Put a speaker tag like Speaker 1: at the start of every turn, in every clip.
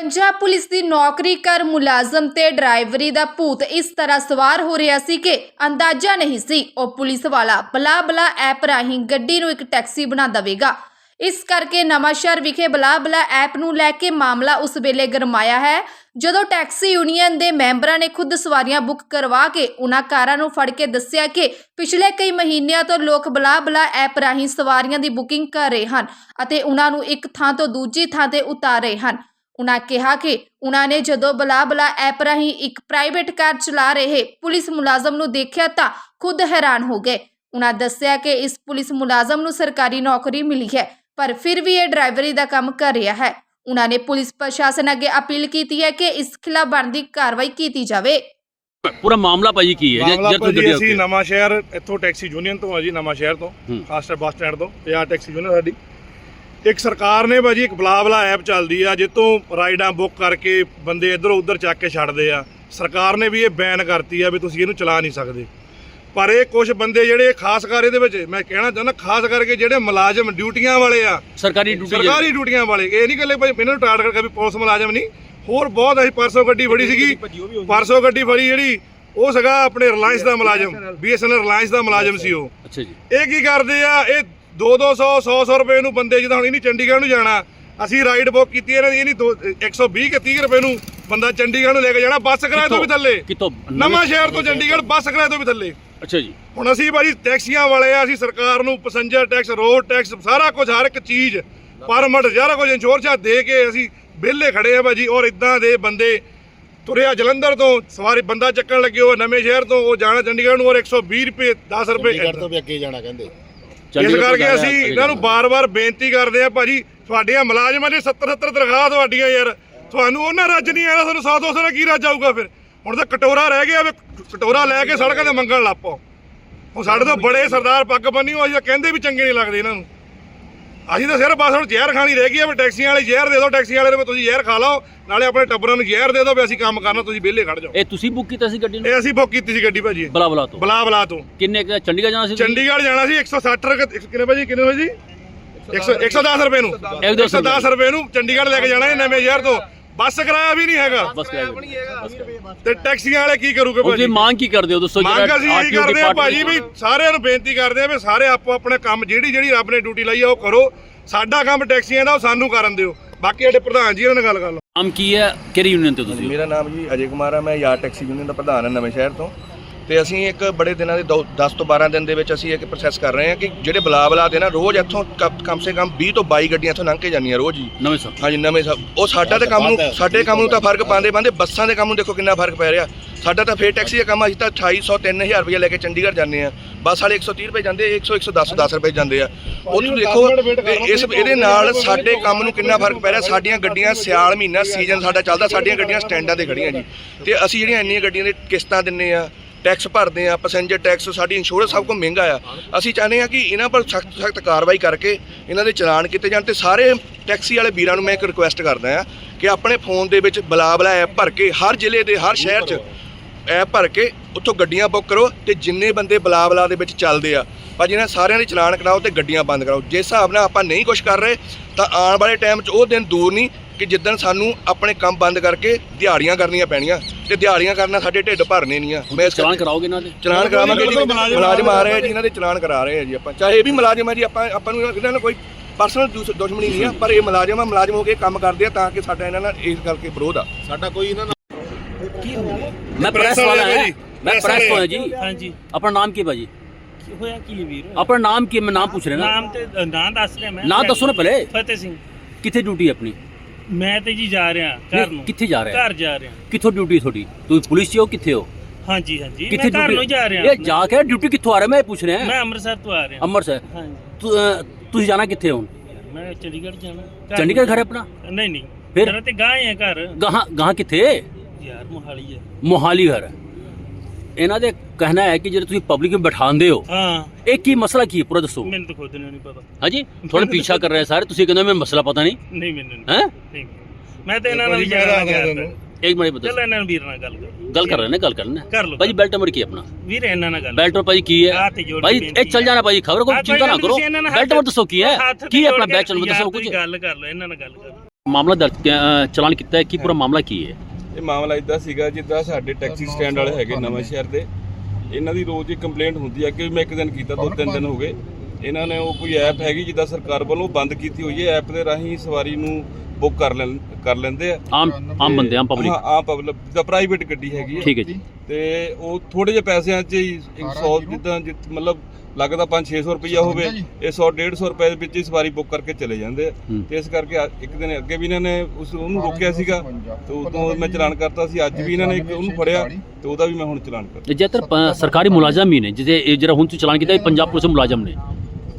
Speaker 1: Punjab police ਦੀ ਨੌਕਰੀ ਕਰ ਮੁਲਾਜ਼ਮ ਤੇ ਡਰਾਈਵਰੀ ਦਾ ਭੂਤ ਇਸ ਤਰ੍ਹਾਂ ਸਵਾਰ ਹੋ ਰਿਹਾ ਸੀ ਕਿ ਅੰਦਾਜ਼ਾ ਨਹੀਂ ਸੀ ਉਹ ਪੁਲਿਸ ਵਾਲਾ ਬਲਾ ਬਲਾ ਐਪ ਰਾਹੀਂ ਗੱਡੀ ਨੂੰ ਇੱਕ ਟੈਕਸੀ ਬਣਾ ਦੇਵੇਗਾ। ਇਸ ਕਰਕੇ ਨਵਾਂਸ਼ਹਿਰ ਵਿਖੇ ਬਲਾ ਬਲਾ ਐਪ ਨੂੰ ਲੈ ਕੇ ਮਾਮਲਾ ਉਸ ਵੇਲੇ ਗਰਮਾਇਆ ਹੈ, ਜਦੋਂ ਟੈਕਸੀ ਯੂਨੀਅਨ ਦੇ ਮੈਂਬਰਾਂ ਨੇ ਖੁਦ ਸਵਾਰੀਆਂ ਬੁੱਕ ਕਰਵਾ ਕੇ ਉਹਨਾਂ ਕਾਰਾਂ ਨੂੰ ਫੜ ਕੇ ਦੱਸਿਆ ਕਿ ਪਿਛਲੇ ਕਈ ਮਹੀਨਿਆਂ ਤੋਂ ਲੋਕ ਬਲਾ ਬਲਾ ਐਪ ਰਾਹੀਂ ਸਵਾਰੀਆਂ ਦੀ ਬੁਕਿੰਗ ਕਰ ਰਹੇ ਹਨ ਅਤੇ ਉਹਨਾਂ ਨੂੰ ਇੱਕ ਥਾਂ ਤੋਂ ਦੂਜੀ ਥਾਂ ਤੇ ਉਤਾਰ ਰਹੇ ਹਨ। ਉਨ੍ਹਾਂ ਕਿਹਾ ਕਿ ਉਨ੍ਹਾਂ ਨੇ ਜਦੋਂ ਬਲਾ ਬਲਾ ਐਪ ਰਾਹੀਂ ਇੱਕ ਪ੍ਰਾਈਵੇਟ ਕਾਰ ਚਲਾ ਰਹੇ ਪੁਲਿਸ ਮੁਲਾਜ਼ਮ ਨੂੰ ਦੇਖਿਆ ਤਾਂ ਖੁਦ ਹੈਰਾਨ ਹੋ ਗਏ। ਉਨ੍ਹਾਂ ਦੱਸਿਆ ਕਿ ਇਸ ਪੁਲਿਸ ਮੁਲਾਜ਼ਮ ਨੂੰ ਸਰਕਾਰੀ ਨੌਕਰੀ ਮਿਲੀ ਹੈ ਪਰ ਫਿਰ ਵੀ ਇਹ ਡਰਾਈਵਰੀ ਦਾ ਕੰਮ ਕਰ ਰਿਹਾ ਹੈ। ਉਨ੍ਹਾਂ ਨੇ ਪੁਲਿਸ ਪ੍ਰਸ਼ਾਸਨ ਅੱਗੇ ਅਪੀਲ ਕੀਤੀ ਹੈ ਕਿ ਇਸ ਖਿਲਾਫ ਬਣਦੀ ਕਾਰਵਾਈ ਕੀਤੀ ਜਾਵੇ।
Speaker 2: ਪੂਰਾ ਮਾਮਲਾ ਭਾਜੀ ਕੀ ਹੈ?
Speaker 3: ਮਾਮਲਾ ਭਾਜੀ
Speaker 2: ਗੱਡੀ
Speaker 3: ਅਸੀਂ ਨਵਾਂ ਸ਼ਹਿਰ ਇੱਥੋਂ ਟੈਕਸੀ ਯੂਨੀਅਨ ਤੋਂ ਆ ਜੀ ਨਵਾਂ ਸ਼ਹਿਰ ਤੋਂ। ਖਾਸਟਰ ਬੱਸ ਸਟੈਂਡ ਤੋਂ। ਤੇ ਆ ਟੈਕਸੀ ਯੂਨੀਅਨ ਸਾਡੀ। ਇੱਕ ਸਰਕਾਰ ਨੇ ਭਾਜੀ ਇੱਕ ਬਲਾਬਲਾ ਐਪ ਚੱਲਦੀ ਆ ਜਿੱਤੋਂ ਰਾਈਡਾਂ ਬੁੱਕ ਕਰਕੇ ਬੰਦੇ ਇਧਰੋਂ ਉਧਰ ਚੱਕ ਕੇ ਛੱਡਦੇ ਆ। ਸਰਕਾਰ ਨੇ ਵੀ ਇਹ ਬੈਨ ਕਰਤੀ ਆ ਵੀ ਤੁਸੀਂ ਇਹਨੂੰ ਚਲਾ ਨਹੀਂ ਸਕਦੇ। ਪਰ ਇਹ ਕੁਝ ਬੰਦੇ ਜਿਹੜੇ ਖਾਸ ਕਰ ਇਹਦੇ ਵਿੱਚ ਮੈਂ ਕਹਿਣਾ ਚਾਹੁੰਦਾ ਖਾਸ ਕਰਕੇ ਜਿਹੜੇ ਮੁਲਾਜ਼ਮ ਡਿਊਟੀਆਂ ਵਾਲੇ ਆ।
Speaker 2: ਸਰਕਾਰੀ ਡਿਊਟੀ
Speaker 3: ਸਰਕਾਰੀ ਡਿਊਟੀਆਂ ਵਾਲੇ ਇਹ ਨਹੀਂ ਗੱਲੇ ਭਾਈ ਇਹਨਾਂ ਨੂੰ ਟਾਰਗੇਟ ਕਰਕੇ ਵੀ ਪੁਲਿਸ ਮੁਲਾਜ਼ਮ ਨਹੀਂ। ਹੋਰ ਬਹੁਤ ਅਸੀਂ ਪਰਸੋਂ ਗੱਡੀ ਫੜੀ ਸੀਗੀ। ਪਰਸੋਂ ਗੱਡੀ ਫੜੀ ਜਿਹੜੀ ਉਹ ਸੀਗਾ ਆਪਣੇ ਰਿਲਾਇੰਸ ਦਾ ਮੁਲਾਜ਼ਮ ਬੀਐਸਐਨਐਲ ਰਿਲਾਇੰਸ ਦਾ ਮੁਲਾਜ਼ਮ ਸੀ ਉਹ।
Speaker 2: ਅੱਛਾ ਜੀ।
Speaker 3: ਇਹ ਕੀ ਕਰਦੇ ਆ ਇਹ 2 200 100 100 ਰੁਪਏ ਨੂੰ ਬੰਦੇ ਜਿੱਦਾਂ ਹੁਣ ਇਹਨੀ ਚੰਡੀਗੜ੍ਹ ਨੂੰ ਜਾਣਾ। ਅਸੀਂ ਰਾਈਡ ਬੁੱਕ ਕੀਤੀ ਇਹਨਾਂ ਦੀ ਇਹਨੀ ਦੋ- 120 ਕਿ 30 ਰੁਪਏ ਨੂੰ ਬੰਦਾ ਚੰਡੀਗੜ੍ਹ ਨੂੰ ਲੈ ਕੇ ਜਾਣਾ ਬੱਸ ਕਿਰਾਏ ਤੋਂ ਵੀ ਥੱਲੇ।
Speaker 2: ਕਿਤੋਂ
Speaker 3: ਨਵਾਂ ਸ਼ਹਿਰ ਤੋਂ ਚੰਡੀਗੜ੍ਹ ਬੱਸ ਕਿਰਾਏ ਤੋਂ ਵੀ ਥੱਲੇ।
Speaker 2: ਅੱਛਾ ਜੀ।
Speaker 3: ਹੁਣ ਅਸੀਂ ਭਾਜੀ ਟੈਕਸੀਆਂ ਵਾਲੇ ਆ ਅਸੀਂ ਸਰਕਾਰ ਨੂੰ ਪੈਸੇਂਜਰ ਟੈਕਸ ਰੋਡ ਟੈਕਸ ਸਾਰਾ ਕੁਝ ਹਰ ਇੱਕ ਚੀਜ਼ ਪਰਮਿਟ ਸਾਰਾ ਕੁਝ ਇੰਸ਼ੋਰੈਂਸ ਦੇ ਕੇ ਅਸੀਂ ਵਿਹਲੇ ਖੜੇ ਆ ਭਾਜੀ। ਔਰ ਇਦਾਂ ਦੇ ਬੰਦੇ ਤੁਰਿਆ ਜਲੰਧਰ ਤੋਂ ਸਵਾਰੀ ਬੰਦਾ ਚੱਕਣ ਲੱਗੇ ਉਹ ਨਵੇਂ ਸ਼ਹਿਰ ਤੋਂ ਉਹ ਜਾਣਾ ਚੰਡੀਗੜ੍ਹ ਨੂੰ ਔਰ 120 ਰੁਪਏ 10 ਰੁਪਏ
Speaker 4: ਚੰਡੀਗੜ੍ਹ ਤੋਂ ਵੀ ਅੱਗੇ ਜਾਣਾ ਕਹਿੰਦੇ।
Speaker 3: ਇਸ ਕਰਕੇ ਅਸੀਂ ਇਹਨਾਂ ਨੂੰ ਬਾਰ-ਬਾਰ ਬੇਨਤੀ ਕਰਦੇ ਆ ਭਾਜੀ ਤੁਹਾਡੀਆਂ ਮੁਲਾਜ਼ਮਾਂ ਦੀ 70 70 ਤਨਖਾਹ ਤੁਹਾਡੀਆਂ ਯਾਰ। ਤੁਹਾਨੂੰ ਉਹਨਾਂ ਰੱਜ ਨਹੀਂ ਆਇਆ ਤੁਹਾਨੂੰ 100 200 ਦਾ ਕੀ ਰੱਜ ਆਊਗਾ ਫਿਰ? ਹੁਣ ਤਾਂ ਕਟੋਰਾ ਰਹਿ ਗਿਆ ਵੀ ਕਟੋਰਾ ਲੈ ਕੇ ਸੜਕਾਂ ਤੇ ਮੰਗਣ ਲੱਪੋ ਹੁਣ ਸਾਡੇ ਤੋਂ ਬੜੇ ਸਰਦਾਰ ਪੱਗ ਬੰਨੀ ਹੋ ਅਸੀਂ ਕਹਿੰਦੇ ਵੀ ਚੰਗੇ ਨਹੀਂ ਲੱਗਦੇ ਇਹਨਾਂ ਨੂੰ। ਅਸੀਂ ਤਾਂ ਸਿਰਫ ਬਸ ਹੁਣ ਜ਼ਹਿਰ ਖਾਣੀ ਰਹਿ ਗਈ ਆ ਵੀ ਟੈਕਸੀਆਂ ਵਾਲੇ ਜ਼ਹਿਰ ਦੇ ਦਿਓ ਟੈਕਸੀਆਂ ਵਾਲੇ ਨੂੰ ਵੀ ਤੁਸੀਂ ਜ਼ਹਿਰ ਖਾ ਲਓ ਨਾਲੇ ਆਪਣੇ ਟੱਬਰਾਂ ਨੂੰ ਜ਼ਹਿਰ ਦੇ ਦਿਓ ਵੀ ਅਸੀਂ ਕੰਮ ਕਰਨਾ ਤੁਸੀਂ ਵਿਹਲੇ ਖੜ ਜਾਓ।
Speaker 2: ਇਹ ਤੁਸੀਂ ਬੁੱਕ ਕੀਤਾ ਸੀ ਗੱਡੀ ਨੂੰ?
Speaker 3: ਇਹ ਅਸੀਂ ਬੁੱਕ ਕੀਤੀ ਸੀ ਗੱਡੀ ਭਾਜੀ।
Speaker 2: ਬਲਾ ਬਲਾ ਤੋਂ?
Speaker 3: ਬਲਾ ਬਲਾ ਤੋਂ।
Speaker 2: ਕਿੰਨੇ ਕੁ- ਚੰਡੀਗੜ੍ਹ ਜਾਣਾ ਸੀ ਤੁਸੀਂ?
Speaker 3: ਚੰਡੀਗੜ੍ਹ ਜਾਣਾ ਸੀ 160 ਰੁਪਏ ਕਿੰਨੇ ਭਾਜੀ ਕਿੰਨੇ ਹੋਏ ਜੀ? 100 110 ਰੁਪਏ ਨੂੰ।
Speaker 2: ਇੱਕ ਦੋ
Speaker 3: 110 ਰੁਪਏ। ਨੂੰ ਚੰਡੀਗੜ੍ਹ ਲੈ ਕੇ ਜਾਣਾ ਹੈ ਨਵੇਂ ਸ਼ਹਿਰ ਤੋਂ। ਬੱਸ ਕਿਰਾਇਆ ਵੀ ਨਹੀਂ ਹੈਗਾ।
Speaker 2: ਬਸ ਕਰਾਇਆ।
Speaker 3: ਤੇ ਟੈਕਸੀਆਂ ਵਾਲੇ ਕੀ ਕਰੂਗੇ
Speaker 2: ਉਹ
Speaker 3: ਭਾਜੀ?
Speaker 2: ਤੁਸੀਂ ਮੰਗ ਕੀ ਕਰਦੇ ਹੋ? ਦੱਸੋ
Speaker 3: ਮੰਗ ਅਸੀਂ ਇਹੀ
Speaker 2: RTO
Speaker 3: ਕਰਦੇ ਆ ਭਾਜੀ
Speaker 2: department-
Speaker 3: ਵੀ ਸਾਰਿਆਂ ਨੂੰ ਬੇਨਤੀ ਕਰਦੇ ਆ ਵੀ ਸਾਰੇ ਆਪੋ ਆਪਣੇ ਕੰਮ ਜਿਹੜੀ ਜਿਹੜੀ ਰੱਬ ਨੇ ਡਿਊਟੀ ਲਈ ਆ ਉਹ ਕਰੋ। ਸਾਡਾ ਕੰਮ ਟੈਕਸੀਆਂ ਦਾ ਉਹ ਸਾਨੂੰ ਕਰਨ ਦਿਓ। ਬਾਕੀ ਸਾਡੇ ਪ੍ਰਧਾਨ ਜੀ ਉਹਨਾਂ ਨਾਲ ਗੱਲ ਕਰ ਲਓ।
Speaker 2: ਨਾਮ ਕੀ ਹੈ? ਕਿਹੜੀ ਯੂਨੀਅਨ ਤੇ ਤੁਸੀਂ
Speaker 5: ਮੇਰਾ ਨਾਮ ਜੀ ਅਜੇ ਕੁਮਾਰ ਹੈ ਮੈਂ ਯਾਰ ਟੈਕਸੀ ਯੂਨੀਅਨ ਦਾ ਪ੍ਰਧਾਨ ਹਾਂ ਨਵੇਂ ਸ਼ਹਿਰ ਤੋਂ। ਤੇ ਅਸੀਂ ਇੱਕ ਬੜੇ ਦਿਨਾਂ ਦੇ 10 ਤੋਂ 12 ਦਿਨ ਦੇ ਵਿੱਚ ਅਸੀਂ ਇੱਕ ਪ੍ਰੋਸੈਸ ਕਰ ਰਹੇ ਹਾਂ ਕਿ ਜਿਹੜੇ ਬਲਾ ਬਲਾ ਦੇ ਨਾ ਰੋਜ਼ ਇੱਥੋਂ ਕਮ ਸੇ ਕਮ 20 ਤੋਂ 22 ਗੱਡੀਆਂ ਇੱਥੋਂ ਲੰਘ ਕੇ ਜਾਂਦੀਆਂ ਰੋਜ਼ ਹੀ।
Speaker 2: ਨਵੇਂ ਸਰ।
Speaker 5: ਹਾਂਜੀ ਨਵੇਂ ਸਭ ਉਹ ਸਾਡਾ ਤੇ ਕੰਮ ਨੂੰ ਸਾਡੇ ਕੰਮ ਨੂੰ ਤਾਂ ਫ਼ਰਕ ਪਾਉਂਦੇ ਪਾਉਂਦੇ ਬੱਸਾਂ ਦੇ ਕੰਮ ਨੂੰ ਦੇਖੋ ਕਿੰਨਾ ਫ਼ਰਕ ਪੈ ਰਿਹਾ। ਸਾਡਾ ਤਾਂ ਫੇਰ ਟੈਕਸੀ ਦਾ ਕੰਮ ਅਸੀਂ ਤਾਂ 2800 3000 ਰੁਪਏ ਲੈ ਕੇ ਚੰਡੀਗੜ੍ਹ ਜਾਂਦੇ ਆ ਬੱਸ ਵਾਲੇ 130 ਰੁਪਏ ਜਾਂਦੇ 100 110 10 ਰੁਪਏ ਜਾਂਦੇ ਆ। ਉਹ ਤੁਸੀਂ ਦੇਖੋ ਤੇ ਇਸ ਇਹਦੇ ਨਾਲ ਸਾਡੇ ਕੰਮ ਨੂੰ ਕਿੰਨਾ ਫ਼ਰਕ ਪੈ ਰਿਹਾ। ਸਾਡੀਆਂ ਗੱਡੀਆਂ ਸਿਆਲ ਮਹੀਨਾ ਸੀਜ਼ਨ ਸਾਡਾ ਚੱਲਦਾ ਸਾਡੀਆਂ ਗੱਡੀਆਂ ਸਟੈਂਡਾਂ ਤੇ ਖੜੀਆਂ ਜੀ। ਤੇ ਅਸੀਂ ਜਿਹੜੀਆਂ ਇੰਨੀਆਂ ਗੱਡੀਆਂ ਦੇ ਕਿਸ਼ਤਾਂ ਦਿੰਨੇ ਆ ਟੈਕਸ ਭਰਦੇ ਆ ਪੈਸੇਂਜਰ ਟੈਕਸ ਸਾਡੀ ਇੰਸ਼ੋਰੈਂਸ ਸਭ ਕੁਝ ਮਹਿੰਗਾ ਆ। ਅਸੀਂ ਚਾਹੁੰਦੇ ਆ ਕਿ ਇਹਨਾਂ ਪਰ ਸਖਤ ਸਖਤ ਕਾਰਵਾਈ ਕਰਕੇ ਇਹਨਾਂ ਦੇ ਚਲਾਨ ਕੀਤੇ ਜਾਣ ਤੇ ਸਾਰੇ ਟੈਕਸੀ ਵਾਲੇ ਵੀਰਾਂ ਨੂੰ ਮੈਂ ਇੱਕ ਰਿਕੁਐਸਟ ਕਰਦਾ ਆ ਕਿ ਆਪਣੇ ਫੋਨ ਦੇ ਵਿੱਚ ਬਲਾ ਬਲਾ ਐਪ ਭਰ ਕੇ ਹਰ ਜ਼ਿਲ੍ਹੇ ਦੇ, ਹਰ ਸ਼ਹਿਰ 'ਚ ਐਪ ਭਰ ਕੇ ਉੱਥੋਂ ਗੱਡੀਆਂ ਬੁੱਕ ਕਰੋ ਤੇ ਜਿੰਨੇ ਬੰਦੇ ਬਲਾ ਬਲਾ ਦੇ ਵਿੱਚ ਚੱਲਦੇ ਆ, ਭਾਜੀ ਇਹਨਾਂ ਸਾਰਿਆਂ ਦੇ ਚਲਾਨ ਕਰਾਓ ਤੇ ਗੱਡੀਆਂ ਬੰਦ ਕਰਾਓ। ਜਿਸ ਹਿਸਾਬ ਨਾਲ ਆਪਾਂ ਨਹੀਂ ਕੁਝ ਕਰ ਰਹੇ, ਤਾਂ ਆਉਣ ਵਾਲੇ ਟਾਈਮ 'ਚ ਉਹ ਦਿਨ ਦੂਰ ਨਹੀਂ ਕਿ ਜਿੱਦਣ ਸਾਨੂੰ ਆਪਣੇ ਕੰਮ ਬੰਦ ਕਰਕੇ ਦਿਹਾੜੀਆਂ ਕਰਨੀਆਂ ਪੈਣੀਆਂ। ਤੇ ਦਿਹਾੜੀਆਂ ਕਰਨਾ ਸਾਡੇ ਢਿੱਡ ਭਰਨੇ ਨਹੀਂ ਆ। ਮੈਂ ਇਸ
Speaker 2: ਚਲਾਨ ਕਰਾਓਗੇ ਇਹਨਾਂ ਦੇ?
Speaker 5: ਚਲਾਨ ਕਰਾਵਾਂਗੇ ਜੀ ਮੁਲਾਜ਼ਮ ਆ ਰਹੇ ਆ ਜੀ ਇਹਨਾਂ ਦੇ ਚਲਾਨ ਕਰਾ ਰਹੇ ਆ ਜੀ ਆਪਾਂ। ਚਾਹੇ ਇਹ ਵੀ ਮੁਲਾਜ਼ਮ ਆ ਜੀ ਆਪਾਂ ਆਪਾਂ ਨੂੰ ਇਹਨਾਂ ਨਾਲ ਕੋਈ ਪਰਸਨਲ ਦੁਸ਼ਮਣੀ ਨਹੀਂ ਆ ਪਰ ਇਹ ਮੁਲਾਜ਼ਮ ਆ ਮੁਲਾਜ਼ਮ ਹੋ ਕੇ ਕੰਮ ਕਰਦੇ ਆ ਤਾਂ ਕਿ ਸਾਡਾ ਇਹਨਾਂ ਨਾਲ ਇਸ ਕਰਕੇ ਵਿਰੋਧ ਆ।
Speaker 4: ਸਾਡਾ ਕੋਈ ਇਹਨਾਂ ਨਾਲ
Speaker 2: ਮੈਂ ਪ੍ਰੈਸ
Speaker 3: ਵਾਲੇ
Speaker 2: ਹਾਂ। ਮੈਂ ਪ੍ਰੈਸ
Speaker 3: ਵਾਲੇ।
Speaker 2: ਤੋਂ ਹਾਂ ਜੀ।
Speaker 6: ਹਾਂਜੀ।
Speaker 2: ਆਪਣਾ ਨਾਮ ਕੀ ਭਾਜੀ?
Speaker 6: ਕੀ ਹੋਇਆ ਕੀ ਵੀਰ?
Speaker 2: ਆਪਣਾ ਨਾਮ ਕੀ? ਮੈਂ ਨਾਮ ਪੁੱਛ ਰਿਹਾ ਨਾ।
Speaker 6: ਨਾਮ ਤੇ ਨਾਂ ਦੱਸ ਰਿਹਾ ਮੈਂ।
Speaker 2: ਨਾਮ ਦੱਸੋ ਨਾ ਪਹਿਲੇ।
Speaker 6: ਫਤਿਹ ਸਿੰਘ।
Speaker 2: ਕਿੱਥੇ ਡਿਊਟੀ ਆਪਣੀ?
Speaker 6: ਮੈਂ ਤੇ ਜੀ ਜਾ ਰਿਹਾ ਘਰ ਨੂੰ।
Speaker 2: ਕਿੱਥੇ ਜਾ ਰਿਹਾ?
Speaker 6: ਘਰ ਜਾ ਰਿਹਾ।
Speaker 2: ਕਿੱਥੋਂ ਡਿਊਟੀ ਤੁਹਾਡੀ? ਤੁਸੀਂ ਪੁਲਿਸ 'ਚ ਹੋ ਕਿੱਥੇ ਹੋ?
Speaker 6: ਹਾਂਜੀ ਹਾਂਜੀ। ਮੈਂ
Speaker 2: ਕਿੱਥੇ
Speaker 6: ਘਰ ਨੂੰ ਜਾ ਰਿਹਾ।
Speaker 2: ਇਹ ਜਾ ਕੇ ਡਿਊਟੀ ਕਿੱਥੋਂ ਆ ਰਿਹਾ? ਮੈਂ ਪੁੱਛ ਰਿਹਾ।
Speaker 6: ਮੈਂ ਅੰਮ੍ਰਿਤਸਰ ਤੋਂ ਆ ਰਿਹਾ।
Speaker 2: ਅੰਮ੍ਰਿਤਸਰ?
Speaker 6: ਹਾਂਜੀ।
Speaker 2: ਤੁਸੀਂ ਜਾਣਾ ਕਿੱਥੇ ਹੋ
Speaker 6: ਮੈਂ ਚੰਡੀਗੜ੍ਹ ਜਾਣਾ।
Speaker 2: ਚੰਡੀਗੜ੍ਹ ਘਰ ਆਪਣਾ?
Speaker 6: ਨਹੀਂ ਨਹੀਂ।
Speaker 2: ਫਿਰ?
Speaker 6: ਤੇ ਗਾਂ ਹੈ ਘਰ।
Speaker 2: ਗਾਹਾਂ ਗਾਹਾਂ ਕਿੱਥੇ?
Speaker 6: ਯਾਰ ਮੋਹਾਲੀ ਹੈ
Speaker 2: ਮੋਹਾਲੀ ਘਰ। ਹੈ। ਇਹਨਾਂ ਦੇ ਕਹਿਣਾ ਹੈ ਕਿ ਜਿਹੜੇ ਤੁਸੀਂ ਪਬਲਿਕ ਨੂੰ ਬਿਠਾਉਂਦੇ ਹੋ
Speaker 6: ਹਾਂ।
Speaker 2: ਇਹ ਕੀ ਮਸਲਾ ਕੀ ਹੈ? ਪੂਰਾ ਦੱਸੋ।
Speaker 6: ਮੈਨੂੰ ਤਾਂ ਖੁਦ ਨੂੰ ਨਹੀਂ ਪਤਾ।
Speaker 2: ਹਾਂਜੀ ਥੋੜਾ ਪਿੱਛਾ ਕਰ ਰਹੇ ਸਾਰੇ ਤੁਸੀਂ ਕਹਿੰਦੇ ਹੋ ਮੈਨੂੰ ਮਸਲਾ ਪਤਾ ਨਹੀਂ।
Speaker 6: ਨਹੀਂ ਮੈਨੂੰ ਨਹੀਂ
Speaker 2: ਹੈ?
Speaker 6: ਨਹੀਂ। ਮੈਂ ਤੇ ਇਹਨਾਂ ਨਾਲ
Speaker 3: ਦੱਸਦਾ
Speaker 6: ਗਿਆ।
Speaker 2: ਇੱਕ ਮਿੰਟ ਬਤਾ
Speaker 6: ਚਲ ਇਹਨਾਂ ਨਾਲ ਵੀਰ ਨਾਲ ਗੱਲ ਕਰ।
Speaker 2: ਗੱਲ ਕਰ ਰਹੇ ਨੇ ਗੱਲ ਕਰ ਨੇ
Speaker 6: ਕਰ ਲਓ।
Speaker 2: ਭਾਜੀ ਬੈਲਟ ਨੰਬਰ ਕੀ ਹੈ ਆਪਣਾ?
Speaker 6: ਵੀਰ ਇਹਨਾਂ ਨਾਲ ਗੱਲ
Speaker 2: ਬੈਲਟ ਨੰਬਰ ਭਾਜੀ ਕੀ ਹੈ?
Speaker 6: ਬੇਨਤੀ
Speaker 2: ਇਹ ਚੱਲ। ਜਾਣਾ ਭਾਜੀ ਖਬਰ ਕੋਈ ਚਿੰਤਾ ਨਾ ਕਰੋ। ਬੈਲਟ ਨੰਬਰ ਦੱਸੋ ਕੀ ਹੈ? ਕੀ ਆਪਣਾ
Speaker 6: ਕੇ
Speaker 2: ਨੰਬਰ ਦੱਸੋ ਕੁਝ
Speaker 6: ਗੱਲ ਕਰ ਲਓ ਇਹਨਾਂ ਨਾਲ ਗੱਲ ਕਰ
Speaker 2: ਮਾਮਲਾ ਦਰਜ ਚਲਾਨ ਕੀਤਾ ਹੈ ਕੀ ਪੂਰਾ ਮਾਮਲਾ ਕੀ ਹੈ?
Speaker 7: ਇਹ ਮਾਮਲਾ ਇਦਾਂ ਸੀਗਾ ਜਿੱਦਾਂ ਸਾਡੇ ਟੈਕਸੀ ਸਟੈਂਡ ਵਾਲੇ ਹੈਗੇ ਨਵਾਂ ਸ਼ਹਿਰ ਦੇ। ਇਹਨਾਂ ਦੀ ਰੋਜ਼ ਹੀ ਕੰਪਲੇਂਟ ਹੁੰਦੀ ਹੈ ਕਿ ਮੈਂ ਇੱਕ ਦਿਨ ਕੀਤਾ ਦੋ ਤਿੰਨ ਦਿਨ ਹੋ ਗਏ। ਇਹਨਾਂ ਨੇ ਉਹ ਕੋਈ ਐਪ ਹੈਗੀ ਜਿੱਦਾਂ ਸਰਕਾਰ ਵੱਲੋਂ ਬੰਦ ਕੀਤੀ ਹੋਈ ਹੈ। ਐਪ ਦੇ ਰਾਹੀਂ ਸਵਾਰੀ ਨੂੰ ਬੁੱਕ ਕਰ ਲੈਣ ਕਰ ਲੈਂਦੇ ਆ।
Speaker 2: ਆਮ ਆਮ ਬੰਦੇ ਆਮ ਪਬਲਿਕ
Speaker 7: ਹਾਂ ਆਮ ਪਬਲਿਕ ਦਾ ਪ੍ਰਾਈਵੇਟ ਗੱਡੀ ਹੈਗੀ ਹੈ
Speaker 2: ਠੀਕ ਹੈ ਜੀ।
Speaker 7: ਤੇ ਉਹ ਥੋੜੇ ਜਿਹੇ ਪੈਸਿਆਂ 'ਚ ਹੀ 100 ਜਿੱਦਾਂ ਜਿ- ਮਤਲਬ ਲੱਗਦਾ 5-600 ਰੁਪਈਆ ਹੋਵੇ ਇਹ 100-150 ਰੁਪਏ ਦੇ ਵਿੱਚ ਹੀ ਸਵਾਰੀ ਬੁੱਕ ਕਰਕੇ ਚਲੇ ਜਾਂਦੇ ਆ।
Speaker 2: ਹੂੰ।
Speaker 7: ਤੇ ਇਸ ਕਰਕੇ ਅੱਜ- ਇੱਕ ਦਿਨ ਅੱਗੇ ਵੀ ਇਹਨਾਂ ਨੇ ਉਸ ਉਹਨੂੰ ਰੋਕਿਆ ਸੀਗਾ। ਤੇ ਉਦੋਂ ਮੈਂ ਚਲਾਨ ਕਰਤਾ ਸੀ। ਅੱਜ ਵੀ ਇਹਨਾਂ ਨੇ ਇੱਕ ਉਹਨੂੰ ਫੜਿਆ ਤੇ ਉਹਦਾ ਵੀ ਮੈਂ ਹੁਣ ਚਲਾਨ ਕਰਤਾ।
Speaker 2: ਜੇਤਰ ਪ- ਸਰਕਾਰੀ ਮੁਲਾਜ਼ਮ ਹੀ ਨੇ ਜਿਹਦੇ ਇਹ ਜਿਹੜਾ ਹੁਣ ਤੁਸੀਂ ਚਲਾਨ ਕੀਤਾ ਇਹ ਪੰਜਾਬ ਪੁਲਿਸ ਦੇ ਮੁਲਾਜ਼ਮ ਨੇ।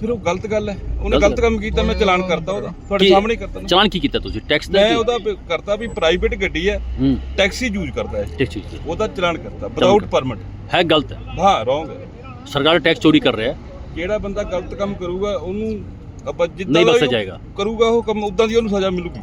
Speaker 7: ਫਿਰ ਉਹ ਗਲਤ ਗੱਲ ਹੈ। ਉਹਨੇ
Speaker 2: ਗਲਤ
Speaker 7: ਕੰਮ ਕੀਤਾ ਮੈਂ ਚਲਾਨ ਕਰਤਾ ਉਹਦਾ। ਤੁਹਾਡੇ ਸਾਹਮਣੇ ਹੀ ਕਰਤਾ ਨਾ।
Speaker 2: ਚਲਾਨ ਕੀ ਕੀਤਾ ਤੁਸੀਂ? ਟੈਕਸ ਦਾ
Speaker 7: ਮੈਂ? ਉਹਦਾ ਕਰਤਾ ਵੀ ਪ੍ਰਾਈਵੇਟ ਗੱਡੀ ਹੈ।
Speaker 2: ਹੂੰ।
Speaker 7: ਟੈਕਸੀ ਯੂਜ਼ ਕਰਦਾ ਹੈ।
Speaker 2: ਠੀਕ ਠੀਕ ਠੀਕ।
Speaker 7: ਉਹਦਾ ਚਲਾਨ ਕਰਤਾ। ਵਿਦਆਊਟ ਪਰਮਿਟ
Speaker 2: ਹੈ ਗਲਤ? ਹੈ
Speaker 7: ਹਾਂ ਰੋਂਗ ਹੈ।
Speaker 2: ਸਰਕਾਰ ਟੈਕਸ ਚੋਰੀ ਕਰ ਰਿਹਾ ਹੈ।
Speaker 7: ਜਿਹੜਾ ਬੰਦਾ ਗਲਤ ਕੰਮ ਕਰੂਗਾ ਉਹਨੂੰ ਆਪਾਂ ਜਿੱਦਾਂ
Speaker 2: ਨਹੀਂ ਬਖਸ਼ਿਆ ਜਾਏਗਾ।
Speaker 7: ਕਰੂਗਾ ਉਹ ਕੰਮ ਉਦਾਂ ਦੀ ਉਹਨੂੰ ਸਜ਼ਾ ਮਿਲੂਗੀ।